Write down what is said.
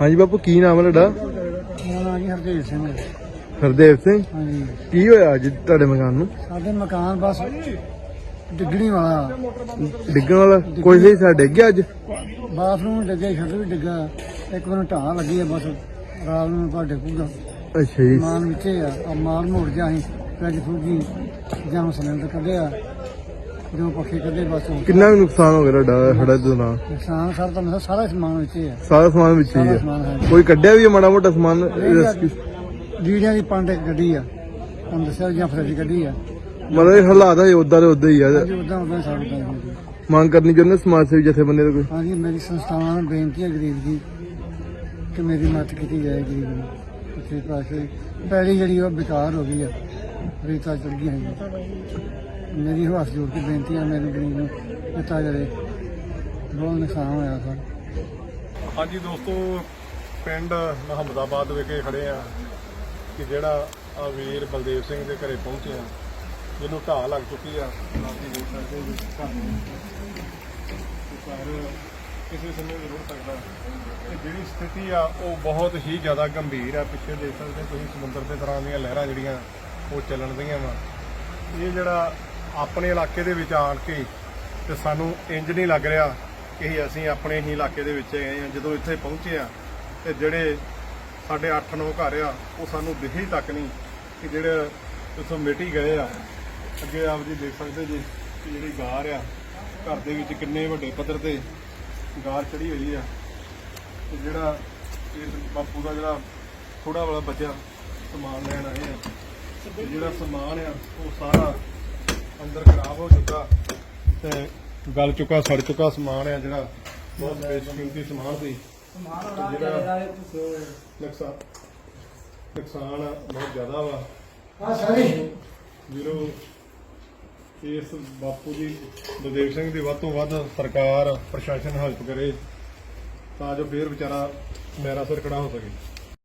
ਹਾਂਜੀ ਬਾਪੂ ਕੀ ਨਾਮ ਹੈ ਤੁਹਾਡਾ? ਮੇਰਾ ਨਾਮ ਜੀ ਹਰਦੇਵ ਸਿੰਘ ਹੈ। ਹਰਦੇਵ ਸਿੰਘ? ਹਾਂਜੀ। ਕੀ ਹੋਇਆ ਅੱਜ ਤੁਹਾਡੇ ਮਕਾਨ ਨੂੰ? ਸਾਡੇ ਮਕਾਨ ਬਸ ਡਿੱਗਣੀ ਵਾਲਾ। ਡਿੱਗਣ ਵਾਲਾ? ਕੋਈ ਸਹੀ ਸਾ ਡਿੱਗ ਗਿਆ ਅੱਜ? ਬਾਥਰੂਮ ਡਿੱਗੇ ਛੱਡ ਵੀ ਡਿੱਗਾ। ਇੱਕ ਵਾਰ ਢਾਹ ਲੱਗੀ ਹੈ ਬਸ ਰਾਤ ਨੂੰ ਤੁਹਾਡੇ ਪੂਗਾ ਅੱਛਾ ਜੀ। ਮਾਨ ਵਿੱਚੇ ਆ ਆ ਮਾਲ ਮੋੜ ਗਿਆ ਫਰਿੱਜ ਫੂਜੀ ਜਾਂ ਸਿਲੰਡਰ ਕੱਢਿਆ। ਜੋ ਪੱਖੇ ਕੱਢੇ ਬਸ ਕਿੰਨਾ ਕੁ ਨੁਕਸਾਨ ਹੋ ਗਿਆ ਤੁਹਾਡਾ ਸਾਡਾ ਦੌਰਾਨ? ਨੁਕਸਾਨ ਸਾਰਾ ਤਾਂ ਮੇਰਾ ਸਾਰਾ ਸਮਾਨ ਵਿੱਚੇ ਆ ਸਾਰਾ ਸਮਾਨ ਵਿੱਚ ਹੀ ਸਾਰਾ ਹੈ। ਸਮਾਨ ਹੈ ਕੋਈ ਕੱਢਿਆ ਵੀ ਹੈ ਮਾੜਾ ਮੋਟਾ ਸਮਾਨ rescue? ਦੀ ਪੰਡ ਇੱਕ ਗੱਡੀ ਆ। ਤੁਹਾਨੂੰ ਦੱਸਿਆ ਜਾਂ ਫਰਿੱਜ ਗੱਡੀ ਆ। ਮਤਲਬ ਇਹ ਹਾਲਾਤ ਹੈ ਉਦਾਂ ਦੇ ਉਦਾਂ ਹੀ ਆ। ਹਾਂਜੀ ਉਦਾਂ ਉਦਾਂ ਸਾਡਾ ਜੀ ਮੰਗ ਕਰਨੀ ਚਾਹੁੰਦੇ ਸਮਾਜ ਸੇਵੀ ਜਥੇਬੰਦੀ ਦਾ ਕੋਈ? ਹਾਂਜੀ ਮੇਰੀ ਸੰਸਥਾਵਾਂ ਨੂੰ ਬੇਨਤੀ ਹੈ ਗਰੀਬ ਜੀ ਕਿ ਮੇਰੀ ਮਦਦ ਕੀਤੀ ਜਾਏ ਗਰੀਬ ਨੂੰ। ਉੱਥੇ ਪਾਸੇ ਪੈੜੀ ਜਿਹੜੀ ਉਹ ਬੇਕਾਰ ਹੋ ਗਈ ਹੈ ਰੇਤਾ ਚੜ ਗਈ ਹੈ ਮੇਰੀ ਹਵਾਸ ਜੋੜ ਕੇ ਬੇਨਤੀ ਹੈ ਮੇਰੇ ਗਰੀਬ ਨੂੰ ਦਿੱਤਾ ਜਾਵੇ। ਬਹੁਤ ਨੁਕਸਾਨ ਹੋਇਆ ਸਰ। ਹਾਂਜੀ ਦੋਸਤੋ, ਪਿੰਡ ਮੁਹੰਮਦਾਬਾਦ ਵਿਖੇ ਖੜੇ ਆ ਕਿ ਜਿਹੜਾ ਆ ਵੀਰ ਬਲਦੇਵ ਸਿੰਘ ਦੇ ਘਰੇ ਪਹੁੰਚੇ ਆ, ਜਿਹਨੂੰ ਢਾਹ ਲੱਗ ਚੁੱਕੀ ਆ। ਰਾਤੀ ਦੇਖ ਸਕਦੇ ਜੀ ਘਰ ਕਿਸੇ ਸਮੇਂ ਜ਼ਰੂਰ ਰੁੜ ਸਕਦਾ। ਤੇ ਜਿਹੜੀ ਸਥਿਤੀ ਆ, ਉਹ ਬਹੁਤ ਹੀ ਜ਼ਿਆਦਾ ਗੰਭੀਰ ਆ। ਪਿੱਛੇ ਦੇਖ ਸਕਦੇ ਤੁਸੀਂ ਸਮੁੰਦਰ ਦੇ ਤਰ੍ਹਾਂ ਦੀਆਂ ਲਹਿਰਾਂ ਜਿਹੜੀਆਂ, ਉਹ ਚੱਲਣ ਦੀਆਂ ਵਾ। ਇਹ ਜਿਹੜਾ ਆਪਣੇ ਇਲਾਕੇ ਦੇ ਵਿੱਚ ਆਣ ਕੇ ਤੇ ਸਾਨੂੰ ਇੰਜ ਨਹੀਂ ਲੱਗ ਰਿਹਾ ਕਿ ਅਸੀਂ ਆਪਣੇ ਹੀ ਇਲਾਕੇ ਦੇ ਵਿੱਚ ਗਏ ਆ ਜਦੋਂ ਇੱਥੇ ਪਹੁੰਚੇ ਆ ਤੇ ਜਿਹੜੇ ਸਾਡੇ 8-9 ਘਰ ਆ, ਉਹ ਸਾਨੂੰ ਦਿਖੇ ਤੱਕ ਨਹੀਂ ਕਿ ਜਿਹੜੇ ਇੱਥੋਂ ਮਿਟੀ ਗਏ ਆ। ਅੱਗੇ ਆਪ ਜੀ ਦੇਖ ਸਕਦੇ ਜੀ ਕਿ ਜਿਹੜੀ ਗਾਰ ਆ, ਘਰ ਦੇ ਵਿੱਚ ਕਿੰਨੇ ਵੱਡੇ ਪੱਧਰ ਤੇ ਗਾਰ ਚੜੀ ਹੋਈ ਆ। ਤੇ ਜਿਹੜਾ ਇਸ ਬਾਪੂ ਦਾ ਜਿਹੜਾ ਥੋੜਾ ਵਾਲਾ ਬਚਿਆ ਸਮਾਨ ਲੈਣ ਆਏ ਆ, ਤੇ ਜਿਹੜਾ ਸਮਾਨ ਆ, ਉਹ ਸਾਰਾ ਅੰਦਰ ਖਰਾਬ ਹੋ ਚੁੱਕਾ ਤੇ ਗਲ ਚੁੱਕਾ ਸੜ ਚੁੱਕਾ ਸਮਾਨ ਆ ਜਿਹੜਾ ਬਹੁਤ ਬੇਸ਼ਕੀਮਤੀ ਸਮਾਨ ਸੀ। ਤੇ ਜਿਹੜਾ ਨੁਕਸਾਨ ਨੁਕਸਾਨ ਬਹੁਤ ਜ਼ਿਆਦਾ ਵਾ। ਆ ਸਾਰੀ। ਵੀਰੋ ਇਸ ਬਾਪੂ ਜੀ ਬਲਦੇਵ ਸਿੰਘ ਦੀ ਵੱਧ ਤੋਂ ਵੱਧ ਸਰਕਾਰ ਪ੍ਰਸ਼ਾਸਨ ਹੈਲਪ ਕਰੇ ਤਾਂ ਜੋ ਫੇਰ ਵਿਚਾਰਾ ਮੈਰਾ ਸਿਰ ਖੜਾ ਹੋ ਸਕੇ।